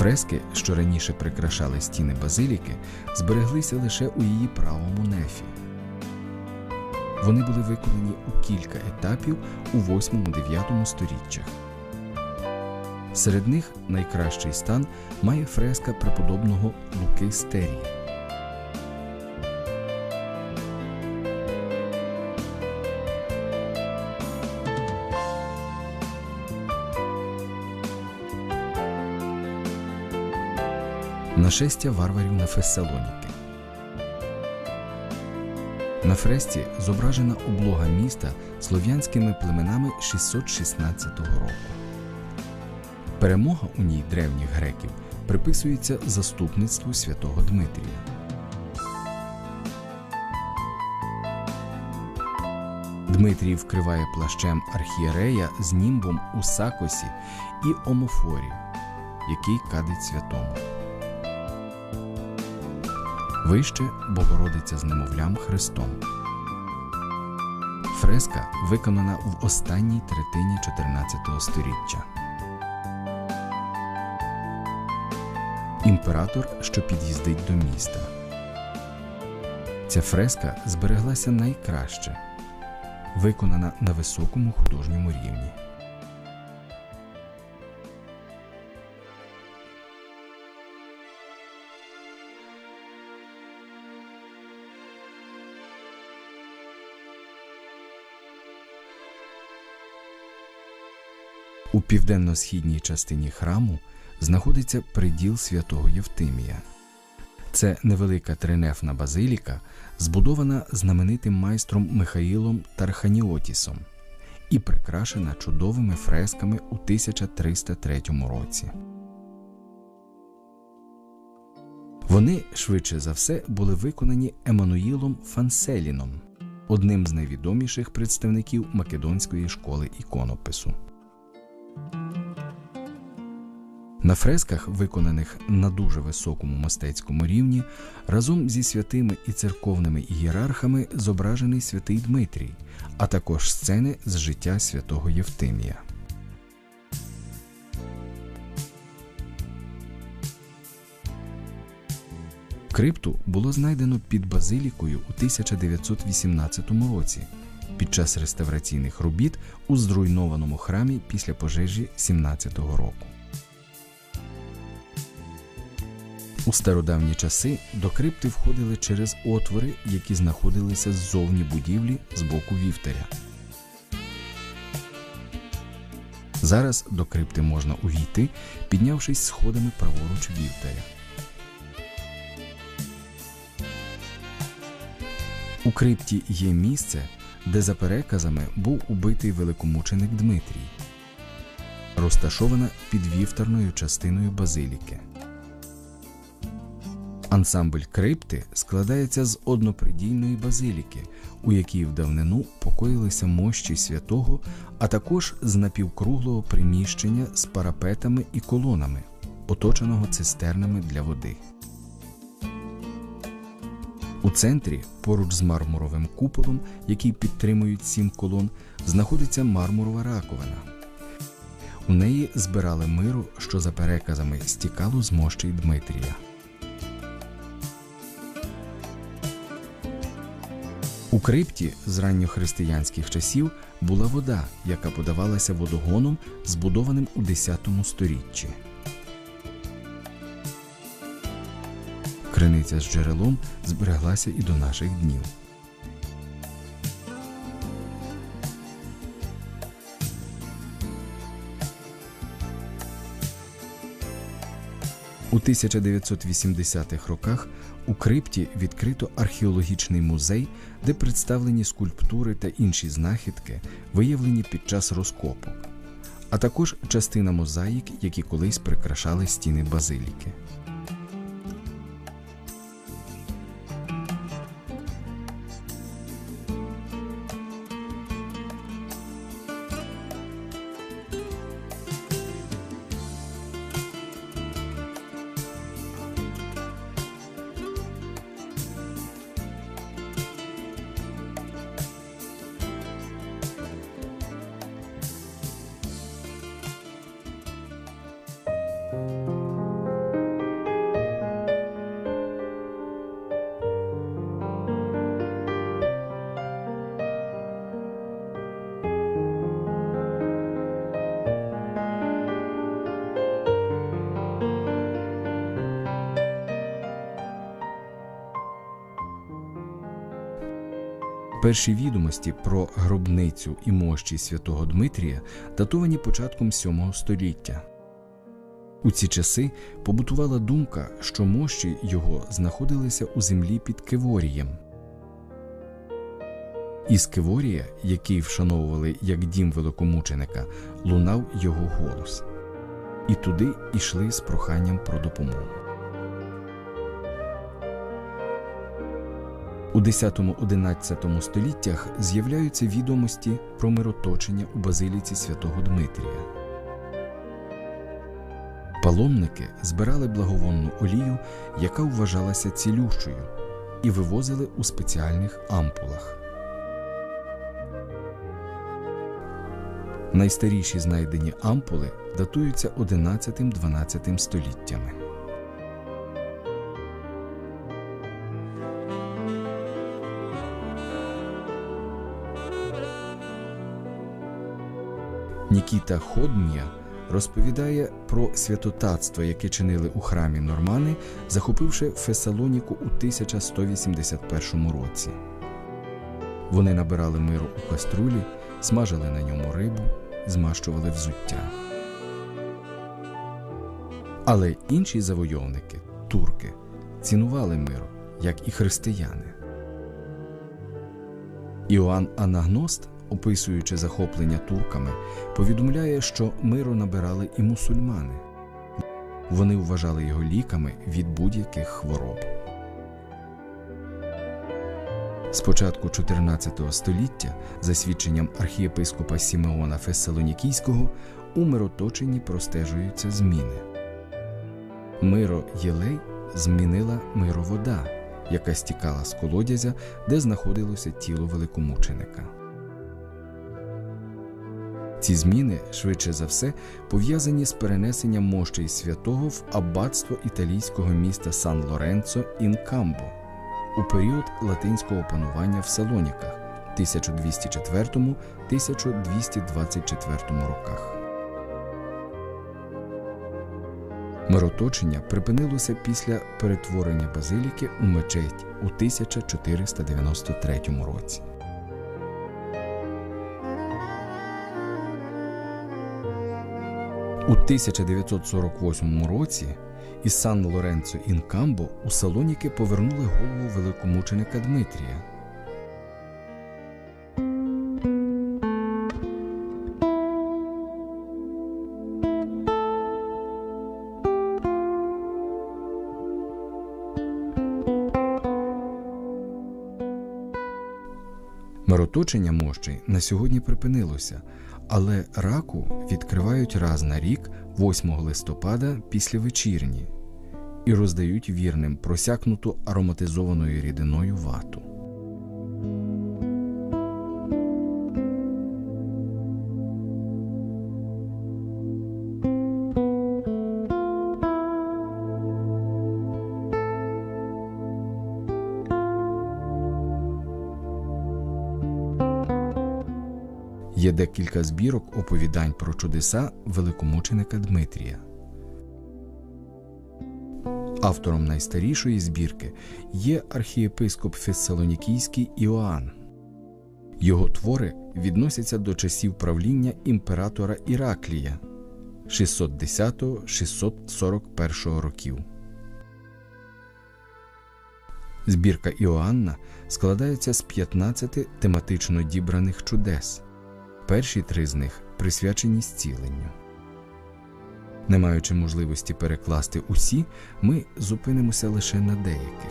Фрески, що раніше прикрашали стіни базиліки, збереглися лише у її правому нефі. Вони були виконані у кілька етапів у 8-9 сторіччях. Серед них найкращий стан має фреска преподобного Луки Стерії. Нашестя варварів на Фессалоніки. На фресці зображена облога міста слов'янськими племенами 616 року. Перемога у ній древніх греків приписується заступництву святого Дмитрія. Дмитрій вкриває плащем архієрея з німбом у сакосі і омофорі, який кадить святому. Вище Богородиця з немовлям Христом. Фреска виконана в останній третині 14 століття. Імператор, що під'їздить до міста. Ця фреска збереглася найкраще, виконана на високому художньому рівні. У південно-східній частині храму знаходиться приділ святого Євтимія. Це невелика тринефна базиліка, збудована знаменитим майстром Михаїлом Тарханіотісом і прикрашена чудовими фресками у 1303 році. Вони швидше за все були виконані Еммануїлом Фанселіном, одним з найвідоміших представників македонської школи іконопису. На фресках, виконаних на дуже високому мистецькому рівні, разом зі святими і церковними ієрархами зображений святий Дмитрій, а також сцени з життя святого Євтимія. Крипту було знайдено під базилікою у 1918 році під час реставраційних робіт у зруйнованому храмі після пожежі 17-го року. У стародавні часи до крипти входили через отвори, які знаходилися ззовні будівлі з боку вівтаря. Зараз до крипти можна увійти, піднявшись сходами праворуч вівтаря. У крипті є місце, де за переказами був убитий великомученик Дмитрій, розташована під вівтарною частиною базиліки. Ансамбль крипти складається з однопридільної базиліки, у якій в давнину покоїлися мощі святого, а також з напівкруглого приміщення з парапетами і колонами, оточеного цистернами для води. У центрі, поруч з мармуровим куполом, який підтримують сім колон, знаходиться мармурова раковина. У неї збирали миру, що за переказами стікало з мощей Дмитрія. У крипті з ранньохристиянських часів була вода, яка подавалася водогоном, збудованим у X сторіччі. Криниця з джерелом збереглася і до наших днів. У 1980-х роках у крипті відкрито археологічний музей, де представлені скульптури та інші знахідки, виявлені під час розкопок, а також частина мозаїк, які колись прикрашали стіни базиліки. Перші відомості про гробницю і мощі святого Дмитрія датовані початком VII століття. У ці часи побутувала думка, що мощі його знаходилися у землі під Кеворієм. Із Кеворія, який вшановували як дім великомученика, лунав його голос. І туди йшли з проханням про допомогу. У 10-11 століттях з'являються відомості про мироточення у базиліці святого Дмитрія. Паломники збирали благовонну олію, яка вважалася цілющою, і вивозили у спеціальних ампулах. Найстаріші знайдені ампули датуються 11-12 століттями. Нікіта Ходмія розповідає про святотатство, яке чинили у храмі Нормани, захопивши Фесалоніку у 1181 році. Вони набирали миру у каструлі, смажили на ньому рибу, змащували взуття. Але інші завойовники, турки, цінували мир, як і християни. Іоанн Анагност, описуючи захоплення турками, повідомляє, що миру набирали і мусульмани. Вони вважали його ліками від будь-яких хвороб. З початку 14 століття, за свідченням архієпископа Сімеона Фессалонікійського, у мироточенні простежуються зміни. Миро Єлей змінила мировода, яка стікала з колодязя, де знаходилося тіло великомученика. Ці зміни, швидше за все, пов'язані з перенесенням мощей святого в аббатство італійського міста Сан Лоренцо ін Камбо у період латинського панування в Салоніках 1204-1224 роках. Мироточення припинилося після перетворення базиліки у мечеть у 1493 році. У 1948 році із Сан Лоренцо ін Камбо у Салоніки повернули голову великомученика Дмитрія. Мироточення мощей на сьогодні припинилося, але раку відкривають раз на рік 8 листопада після вечірні і роздають вірним просякнуту ароматизованою рідиною вату. Є декілька збірок оповідань про чудеса великомученика Дмитрія. Автором найстарішої збірки є архієпископ Фессалонікійський Іоанн. Його твори відносяться до часів правління імператора Іраклія 610-641 років. Збірка Іоанна складається з 15 тематично дібраних чудес. Перші три з них присвячені зціленню. Не маючи можливості перекласти усі, ми зупинимося лише на деяких.